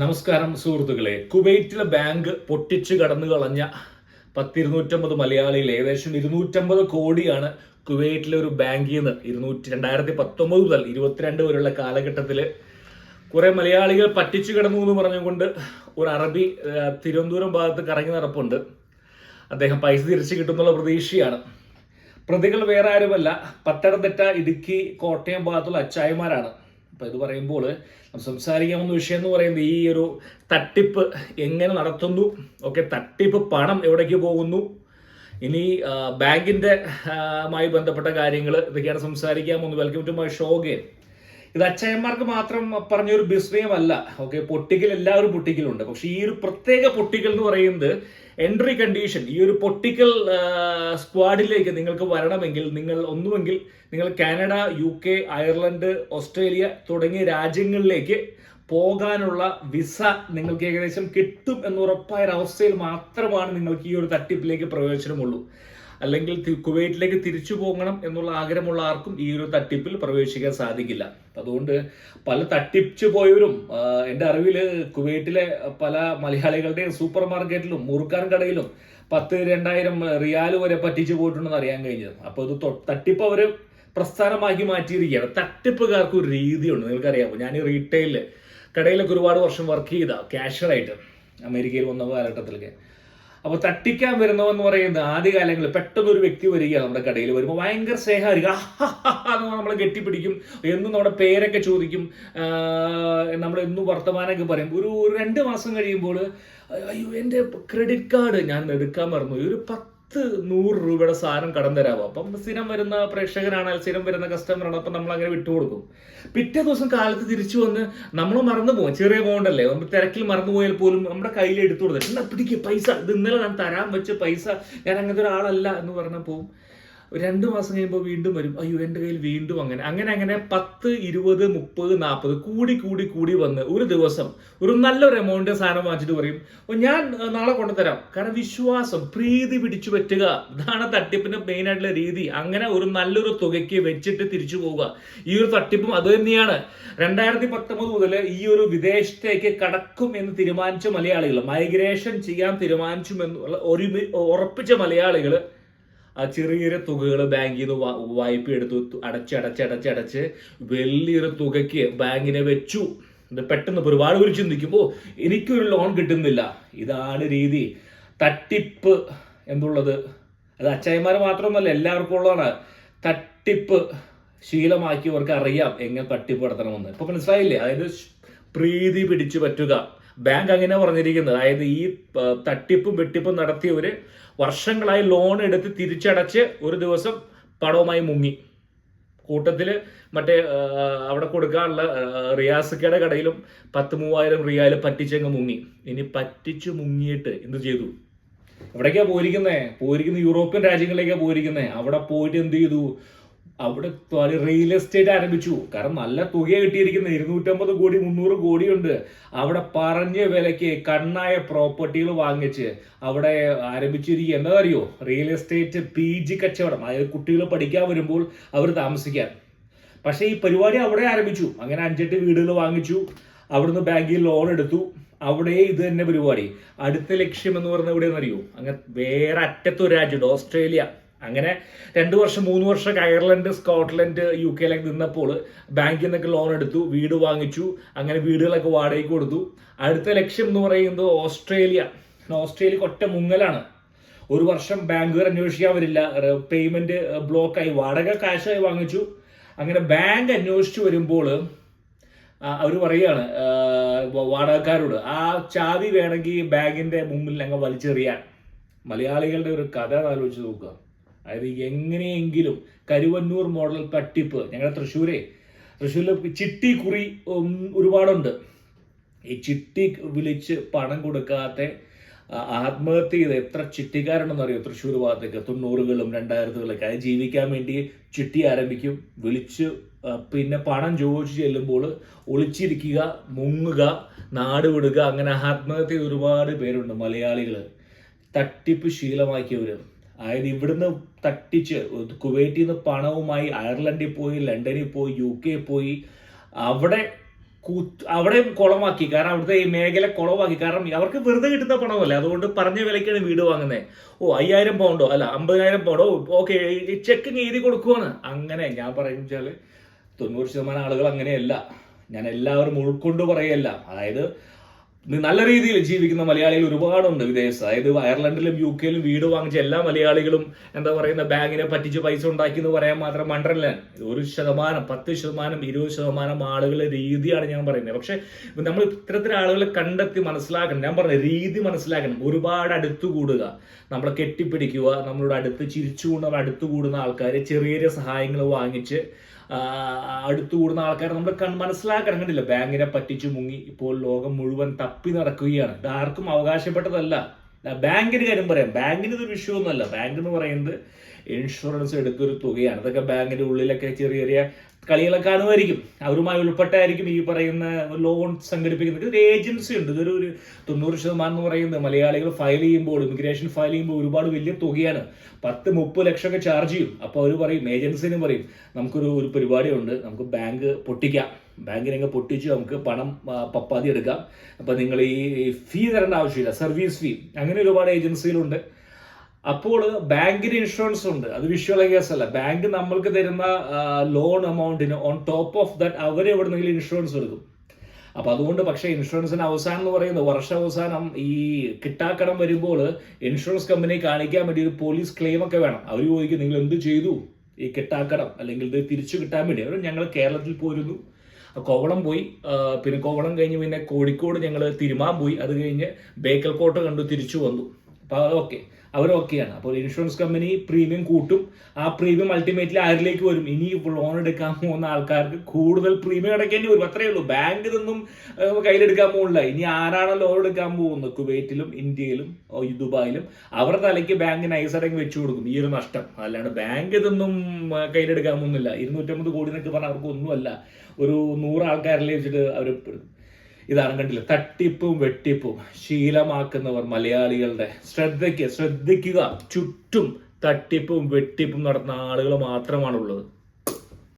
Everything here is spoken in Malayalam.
നമസ്കാരം സുഹൃത്തുക്കളെ. കുവൈറ്റിലെ ബാങ്ക് പൊട്ടിച്ച് കടന്നു കളഞ്ഞ പത്തിരുന്നൂറ്റമ്പത് മലയാളികൾ ഏകദേശം ഇരുന്നൂറ്റമ്പത് കോടിയാണ് കുവൈറ്റിലെ ഒരു ബാങ്കിൽ നിന്ന് ഇരുന്നൂറ്റി രണ്ടായിരത്തി പത്തൊമ്പത് മുതൽ ഇരുപത്തിരണ്ട് വരെയുള്ള കാലഘട്ടത്തിൽ കുറെ മലയാളികൾ പറ്റിച്ചു കിടന്നു എന്ന് പറഞ്ഞുകൊണ്ട് ഒരു അറബി തിരുവനന്തപുരം ഭാഗത്ത് കറങ്ങി നടപ്പുണ്ട്. അദ്ദേഹം പൈസ തിരിച്ചു കിട്ടുന്നുള്ള പ്രതീക്ഷയാണ്. പ്രതികൾ വേറെ ആരുമല്ല പത്തനംതിട്ട ഇടുക്കി കോട്ടയം ഭാഗത്തുള്ള അച്ചായമാരാണ് അപ്പൊ ഇത് പറയുമ്പോൾ നമ്മൾ സംസാരിക്കാവുന്ന വിഷയം എന്ന് പറയുന്നത് ഈ ഒരു തട്ടിപ്പ് എങ്ങനെ നടത്തുന്നു? ഓക്കെ തട്ടിപ്പ് പണം എവിടേക്ക് പോകുന്നു? ഇനി ബാങ്കിന്റെ മായി ബന്ധപ്പെട്ട കാര്യങ്ങൾ ഇതൊക്കെയാണ് സംസാരിക്കാൻ പോകുന്നത് welcome to my show game ഇത് അച്ചായന്മാർക്ക് മാത്രം പറഞ്ഞൊരു ബിസ്നയം അല്ല ഓക്കെ പൊട്ടിക്കൽ എല്ലാവരും പൊട്ടിക്കലുണ്ട്. പക്ഷെ ഈ ഒരു പ്രത്യേക പൊട്ടിക്കൽ എന്ന് പറയുന്നത് എൻട്രി കണ്ടീഷൻ ഈ ഒരു പൊട്ടിക്കൽ സ്ക്വാഡിലേക്ക് നിങ്ങൾക്ക് വരണമെങ്കിൽ നിങ്ങൾ ഒന്നുമെങ്കിൽ നിങ്ങൾ Canada U K Ireland Australia തുടങ്ങിയ രാജ്യങ്ങളിലേക്ക് പോകാനുള്ള വിസ നിങ്ങൾക്ക് ഏകദേശം കിട്ടും എന്ന് ഉറപ്പായ ഒരു അവസ്ഥയിൽ മാത്രമാണ് നിങ്ങൾക്ക് ഈ ഒരു തട്ടിപ്പിലേക്ക് പ്രവേശനമുള്ളൂ. അല്ലെങ്കിൽ കുവൈറ്റിലേക്ക് തിരിച്ചു പോകണം എന്നുള്ള ആഗ്രഹമുള്ള ആർക്കും ഈ ഒരു തട്ടിപ്പിൽ പ്രവേശിക്കാൻ സാധിക്കില്ല. അതുകൊണ്ട് പല തട്ടിച്ചു പോയവരും എന്റെ അറിവിൽ കുവൈറ്റിലെ പല മലയാളികളുടെയും സൂപ്പർ മാർക്കറ്റിലും മുറുക്കാൻ കടയിലും പത്ത് രണ്ടായിരം റിയാൽ വരെ പറ്റിച്ചു പോയിട്ടുണ്ടെന്ന് അറിയാൻ കഴിഞ്ഞത്. അപ്പോൾ ഇത് തട്ടിപ്പ് അവർ പ്രസ്ഥാനമാക്കി മാറ്റിയിരിക്കുകയാണ്. തട്ടിപ്പുകാർക്ക് ഒരു രീതിയുണ്ട്. നിങ്ങൾക്കറിയാമോ ഞാൻ ഈ റീറ്റെയിലിൽ കടയിലൊക്കെ ഒരുപാട് വർഷം വർക്ക് ചെയ്ത ക്യാഷ്യറായിട്ട് അമേരിക്കയിൽ വന്ന കാലഘട്ടത്തിലൊക്കെ. അപ്പോൾ തട്ടിക്കാൻ വരുന്നവെന്ന് പറയുന്നത് ആദ്യ കാലങ്ങളിൽ പെട്ടെന്ന് ഒരു വ്യക്തി വരിക നമ്മുടെ കടയിൽ വരുമ്പോൾ ഭയങ്കര സ്നേഹമായിരിക്കും. എന്ന് നമ്മളെ കെട്ടിപ്പിടിക്കും. എന്നും നമ്മുടെ പേരൊക്കെ ചോദിക്കും. നമ്മൾ എന്നും വർത്തമാനമൊക്കെ പറയും. ഒരു രണ്ട് മാസം കഴിയുമ്പോൾ അയ്യോ എന്റെ ക്രെഡിറ്റ് കാർഡ് ഞാൻ എടുക്കാൻ മറന്നു. ഒരു പത്ത് നൂറ് രൂപയുടെ സാധനം കടം തരാമോ അപ്പം സ്ഥിരം വരുന്ന പ്രേക്ഷകനാണ് സ്ഥിരം വരുന്ന കസ്റ്റമറാണ് അപ്പം നമ്മൾ അങ്ങനെ വിട്ടുകൊടുക്കും. പിറ്റേ ദിവസം കാലത്ത് തിരിച്ചു വന്ന് നമ്മൾ മറന്നു പോകും. ചെറിയ എമൗണ്ട് അല്ലേ? തിരക്കിൽ മറന്നു പോയാൽ പോലും നമ്മുടെ കയ്യിൽ എടുത്തു കൊടുത്തിട്ട് എന്നാ പിടിക്കുക പൈസ. ഇത് ഇന്നലെ ഞാൻ തരാൻ വെച്ച പൈസ ഞാൻ അങ്ങനത്തെ ഒരാളല്ല എന്ന് പറഞ്ഞാൽ പോവും. രണ്ടു മാസം കഴിയുമ്പോൾ വീണ്ടും വരും. അയ്യോ എന്റെ കയ്യിൽ വീണ്ടും അങ്ങനെ. അങ്ങനെ അങ്ങനെ പത്ത് ഇരുപത് മുപ്പത് നാൽപ്പത് കൂടി കൂടി കൂടി വന്ന് ഒരു ദിവസം ഒരു നല്ലൊരു എമൗണ്ട് സാധനം വാങ്ങിച്ചിട്ട് പറയും അപ്പോൾ ഞാൻ നാളെ കൊണ്ടുതരാം. കാരണം വിശ്വാസം പ്രീതി പിടിച്ചു പറ്റുക. ഇതാണ് തട്ടിപ്പിന്റെ മെയിൻ ആയിട്ടുള്ള രീതി. അങ്ങനെ ഒരു നല്ലൊരു തുകയ്ക്ക് വെച്ചിട്ട് തിരിച്ചു പോവുക. ഈ ഒരു തട്ടിപ്പും അത് തന്നെയാണ്. രണ്ടായിരത്തി പത്തൊമ്പത് മുതൽ ഈ ഒരു വിദേശത്തേക്ക് കടക്കും എന്ന് തീരുമാനിച്ച മലയാളികൾ മൈഗ്രേഷൻ ചെയ്യാൻ തീരുമാനിച്ചു എന്നുള്ള ഒരു ഉറപ്പിച്ച മലയാളികൾ ചെറിയ ചെറിയ തുകകൾ ബാങ്കിൽ നിന്ന് വായ്പ എടുത്തു അടച്ച് അടച്ച് അടച്ച് അടച്ച് വലിയൊരു തുകയ്ക്ക് ബാങ്കിനെ വെച്ചു. പെട്ടെന്ന് ഒരുപാട് പേര് ചിന്തിക്കുമ്പോൾ എനിക്കൊരു ലോൺ കിട്ടുന്നില്ല. ഇതാണ് രീതി. തട്ടിപ്പ് എന്നുള്ളത് അത് അച്ചായന്മാർ മാത്രമൊന്നുമല്ല എല്ലാവർക്കും ഉള്ളതാണ്. തട്ടിപ്പ് ശീലമാക്കിയവർക്ക് അറിയാം എങ്ങനെ തട്ടിപ്പ് നടത്തണമെന്ന്. ഇപ്പൊ മനസ്സിലായില്ലേ? അതായത് പ്രീതി പിടിച്ചു പറ്റുക. ബാങ്ക് അങ്ങനെ പറഞ്ഞിരിക്കുന്നത്. അതായത് ഈ തട്ടിപ്പും വെട്ടിപ്പും നടത്തിയവർ വർഷങ്ങളായി ലോൺ എടുത്ത് തിരിച്ചടച്ച് ഒരു ദിവസം പണവുമായി മുങ്ങി. കൂട്ടത്തിൽ മറ്റേ അവിടെ കൊടുക്കാനുള്ള റിയാസക്കയുടെ കടയിലും പത്ത് മൂവായിരം റിയാൽ പറ്റിച്ചങ്ങ് മുങ്ങി. ഇനി പറ്റിച്ചു മുങ്ങിയിട്ട് എന്ത് ചെയ്തു? എവിടേക്കാ പോയിരിക്കുന്നേ? പോയിരിക്കുന്ന യൂറോപ്യൻ രാജ്യങ്ങളിലേക്കാ പോയിരിക്കുന്നേ? അവിടെ പോയിട്ട് എന്ത് ചെയ്തു? അവിടെ റിയൽ എസ്റ്റേറ്റ് ആരംഭിച്ചു. കാരണം നല്ല തുക കിട്ടിയിരിക്കുന്നത് ഇരുന്നൂറ്റമ്പത് കോടി മുന്നൂറ് കോടിയുണ്ട്. അവിടെ പറഞ്ഞ വിലയ്ക്ക് കണ്ണായ പ്രോപ്പർട്ടികൾ വാങ്ങിച്ച് അവിടെ ആരംഭിച്ചിരിക്കുക എന്താ അറിയോ റിയൽ എസ്റ്റേറ്റ് പി ജി കച്ചവടം. അതായത് കുട്ടികൾ പഠിക്കാൻ വരുമ്പോൾ അവർ താമസിക്കാൻ. പക്ഷേ ഈ പരിപാടി അവിടെ ആരംഭിച്ചു. അങ്ങനെ അഞ്ചെട്ട് വീടുകൾ വാങ്ങിച്ചു. അവിടുന്ന് ബാങ്കിൽ ലോൺ എടുത്തു. അവിടെ ഇത് തന്നെ പരിപാടി. അടുത്ത ലക്ഷ്യം എന്ന് പറഞ്ഞാൽ എവിടെയെന്നറിയോ അങ്ങനെ വേറെ അറ്റത്തൊരു രാജ്യമുണ്ട് ഓസ്ട്രേലിയ. അങ്ങനെ രണ്ട് വർഷം മൂന്ന് വർഷം അയർലൻഡ് സ്കോട്ട്ലൻഡ് യു കെയിലൊക്കെ നിന്നപ്പോൾ ബാങ്കിൽ നിന്നൊക്കെ ലോൺ എടുത്തു വീട് വാങ്ങിച്ചു അങ്ങനെ വീടുകളൊക്കെ വാടകയ്ക്ക് കൊടുത്തു. അടുത്ത ലക്ഷ്യം എന്ന് പറയുന്നത് ഓസ്ട്രേലിയ. ഓസ്ട്രേലിയക്ക് ഒറ്റ മുങ്ങലാണ്. ഒരു വർഷം ബാങ്കുകാർ അന്വേഷിക്കാൻ വരില്ല. പേയ്മെന്റ് ബ്ലോക്കായി വാടക കാശായി വാങ്ങിച്ചു. അങ്ങനെ ബാങ്ക് അന്വേഷിച്ചു വരുമ്പോൾ അവർ പറയുകയാണ് വാടകക്കാരോട് ആ ചാവി വേണമെങ്കിൽ ബാങ്കിന്റെ മുമ്പിൽ അങ്ങ് വലിച്ചെറിയാൻ മലയാളികളുടെ ഒരു കഥ ആലോചിച്ച് നോക്കുക. അതായത് എങ്ങനെയെങ്കിലും കരുവന്നൂർ മോഡൽ തട്ടിപ്പ് ഞങ്ങളുടെ തൃശ്ശൂരെ തൃശ്ശൂരിൽ ചിട്ടി കുറി ഒരുപാടുണ്ട്. ഈ ചിട്ടി വിളിച്ച് പണം കൊടുക്കാത്ത ആത്മഹത്യ ചെയ്ത എത്ര ചിട്ടിക്കാരുണ്ടെന്ന് അറിയോ തൃശ്ശൂർ ഭാഗത്തേക്ക്? തൊണ്ണൂറുകളും രണ്ടായിരത്തുകളൊക്കെ. അത് ജീവിക്കാൻ വേണ്ടി ചിട്ടി ആരംഭിക്കും. വിളിച്ച് പിന്നെ പണം ചോദിച്ചു ചെല്ലുമ്പോൾ ഒളിച്ചിരിക്കുക മുങ്ങുക നാട് വിടുക അങ്ങനെ ആത്മഹത്യ ഒരുപാട് പേരുണ്ട് മലയാളികൾ തട്ടിപ്പ് ശീലമാക്കിയവർ അതായത് ഇവിടുന്ന് തട്ടിച്ച് കുവൈറ്റിൽ നിന്ന് പണവുമായി അയർലൻഡിൽ പോയി ലണ്ടനിൽ പോയി യു കെ പോയി. അവിടെ അവിടെ കുളമാക്കി. കാരണം അവിടുത്തെ ഈ മേഖല കുളമാക്കി. കാരണം അവർക്ക് വെറുതെ കിട്ടുന്ന പണമല്ല? അതുകൊണ്ട് പറഞ്ഞ വിലക്കാണ് വീട് വാങ്ങുന്നത് ഓ അയ്യായിരം പൗണ്ടോ അല്ല അമ്പതിനായിരം പൗണ്ടോ ഓക്കെ ചെക്കിങ് എഴുതി കൊടുക്കുവാണ്. അങ്ങനെ ഞാൻ പറയും വെച്ചാൽ തൊണ്ണൂറ് ശതമാനം ആളുകൾ അങ്ങനെയല്ല. ഞാൻ എല്ലാവരും ഉൾക്കൊണ്ട് പറയല്ല അതായത് നല്ല രീതിയിൽ ജീവിക്കുന്ന മലയാളികൾ ഒരുപാടുണ്ട് വിദേശത്ത് അതായത് അയർലൻഡിലും യു കെയിലും വീട് വാങ്ങിച്ച എല്ലാ മലയാളികളും എന്താ പറയുന്ന ബാങ്കിനെ പറ്റിച്ച് പൈസ ഉണ്ടാക്കി എന്ന് പറയാൻ മാത്രം മണ്ടല്ല ഒരു ശതമാനം പത്ത് ശതമാനം ഇരുപത് ശതമാനം ആളുകളുടെ രീതിയാണ് ഞാൻ പറയുന്നത്. പക്ഷെ നമ്മൾ ഇത്തരത്തിൽ ആളുകളെ കണ്ടെത്തി മനസ്സിലാക്കണം. ഞാൻ പറഞ്ഞ രീതി മനസ്സിലാക്കണം. ഒരുപാട് അടുത്തു കൂടുക. നമ്മളെ കെട്ടിപ്പിടിക്കുക നമ്മളോട് അടുത്ത് ചിരിച്ചുകൊണ്ട് അടുത്ത് കൂടുന്ന ആൾക്കാർ ചെറിയ ചെറിയ സഹായങ്ങൾ വാങ്ങിച്ച് അടുത്ത് കൂടുന്ന ആൾക്കാർ നമ്മൾ മനസ്സിലാക്കണം. കണ്ടില്ല? ബാങ്കിനെ പറ്റിച്ചു മുങ്ങി ഇപ്പോൾ ലോകം മുഴുവൻ തപ്പി നടക്കുകയാണ്. ഇത് ആർക്കും അവകാശപ്പെട്ടതല്ല. ദാ ബാങ്കിന്റെ കാര്യം പറയാം. ബാങ്കിന് ഇതൊരു വിഷയമൊന്നുമല്ല ബാങ്ക് എന്ന് പറയുന്നത് ഇൻഷുറൻസ് എടുത്തൊരു തുകയാണ്. അതൊക്കെ ബാങ്കിന്റെ ഉള്ളിലൊക്കെ ചെറിയ ചെറിയ കളികളൊക്കെ കാണുമായിരിക്കും അവരുമായി ഉൾപ്പെട്ടായിരിക്കും ഈ പറയുന്ന ലോൺ സംഘടിപ്പിക്കുന്നത്. ഒരു ഏജൻസി ഉണ്ട്. ഇതൊരു ഒരു തൊണ്ണൂറ് ശതമാനം എന്ന് പറയുന്നത് മലയാളികൾ ഫയൽ ചെയ്യുമ്പോൾ ഇമിഗ്രേഷൻ ഫയൽ ചെയ്യുമ്പോൾ ഒരുപാട് വലിയ തുകയാണ്. പത്ത് മുപ്പത് ലക്ഷമൊക്കെ ചാർജ് ചെയ്യും. അപ്പോൾ അവർ പറയും ഏജൻസിനും പറയും നമുക്കൊരു ഒരു പരിപാടിയുണ്ട്. നമുക്ക് ബാങ്ക് പൊട്ടിക്കാം. ബാങ്കിനങ്ങ് പൊട്ടിച്ച് നമുക്ക് പണം പപ്പാതി എടുക്കാം. അപ്പോൾ നിങ്ങൾ ഈ ഫീ തരേണ്ട ആവശ്യമില്ല സർവീസ് ഫീ അങ്ങനെ ഒരുപാട് ഏജൻസികളുണ്ട് അപ്പോൾ ബാങ്കിന് ഇൻഷുറൻസ് ഉണ്ട്. അത് വിഷ്വൽ കേസ് അല്ല. ബാങ്ക് നമ്മൾക്ക് തരുന്ന ലോൺ എമൗണ്ടിന് ഓൺ ടോപ്പ് ഓഫ് ദാറ്റ് അവർ എവിടെന്നെങ്കിലും ഇൻഷുറൻസ് എടുക്കും. അപ്പൊ അതുകൊണ്ട് പക്ഷേ ഇൻഷുറൻസിന് അവസാനം എന്ന് പറയുന്നത് വർഷാവസാനം ഈ കിട്ടാക്കടം വരുമ്പോൾ ഇൻഷുറൻസ് കമ്പനി കാണിക്കാൻ വേണ്ടി ഒരു പോലീസ് ക്ലെയിം ഒക്കെ വേണം. അവർ ചോദിക്കും നിങ്ങൾ എന്ത് ചെയ്തു? ഈ കിട്ടാക്കടം അല്ലെങ്കിൽ ഇത് തിരിച്ചു കിട്ടാൻ വേണ്ടി? അവർ ഞങ്ങൾ കേരളത്തിൽ പോയിരുന്നു കോവളം പോയി. പിന്നെ കോവളം കഴിഞ്ഞ് പിന്നെ കോഴിക്കോട് ഞങ്ങൾ തിരുമാൻ പോയി. അത് കഴിഞ്ഞ് ബേക്കൽ കോട്ട കണ്ടു തിരിച്ചു വന്നു. അപ്പോൾ അതൊക്കെ അവരൊക്കെയാണ് അപ്പോൾ ഇൻഷുറൻസ് കമ്പനി പ്രീമിയം കൂട്ടും. ആ പ്രീമിയം അൾട്ടിമേറ്റ്ലി ആരിലേക്ക് വരും? ഇനി ലോൺ എടുക്കാൻ പോകുന്ന ആൾക്കാർക്ക് കൂടുതൽ പ്രീമിയം അടയ്ക്കേണ്ടി വരും. അത്രയേ ഉള്ളൂ. ബാങ്കിൽ നിന്നും കയ്യിലെടുക്കാൻ പോകുന്നില്ല ഇനി ആരാണ് ലോൺ എടുക്കാൻ പോകുന്നത്? കുവൈറ്റിലും ഇന്ത്യയിലും ദുബായിലും. അവരുടെ തലയ്ക്ക് ബാങ്ക് നൈസ് അടങ്ങി വെച്ചു കൊടുക്കും. ഈ ഒരു നഷ്ടം. അല്ലാണ്ട് ബാങ്കിൽ നിന്നും കയ്യിലെടുക്കാൻ പോകുന്നില്ല. ഇരുന്നൂറ്റമ്പത് കോടി എന്നൊക്കെ പറഞ്ഞാൽ അവർക്ക് ഒന്നുമല്ല ഒരു നൂറ് ആൾക്കാരിലെ വെച്ചിട്ട് അവർ ഇതാണ് കണ്ടില്ല? തട്ടിപ്പും വെട്ടിപ്പും ശീലമാക്കുന്നവർ മലയാളികളുടെ ശ്രദ്ധയ്ക്ക് ശ്രദ്ധിക്കുക. ചുറ്റും തട്ടിപ്പും വെട്ടിപ്പും നടത്തുന്ന ആളുകൾ മാത്രമാണുള്ളത്.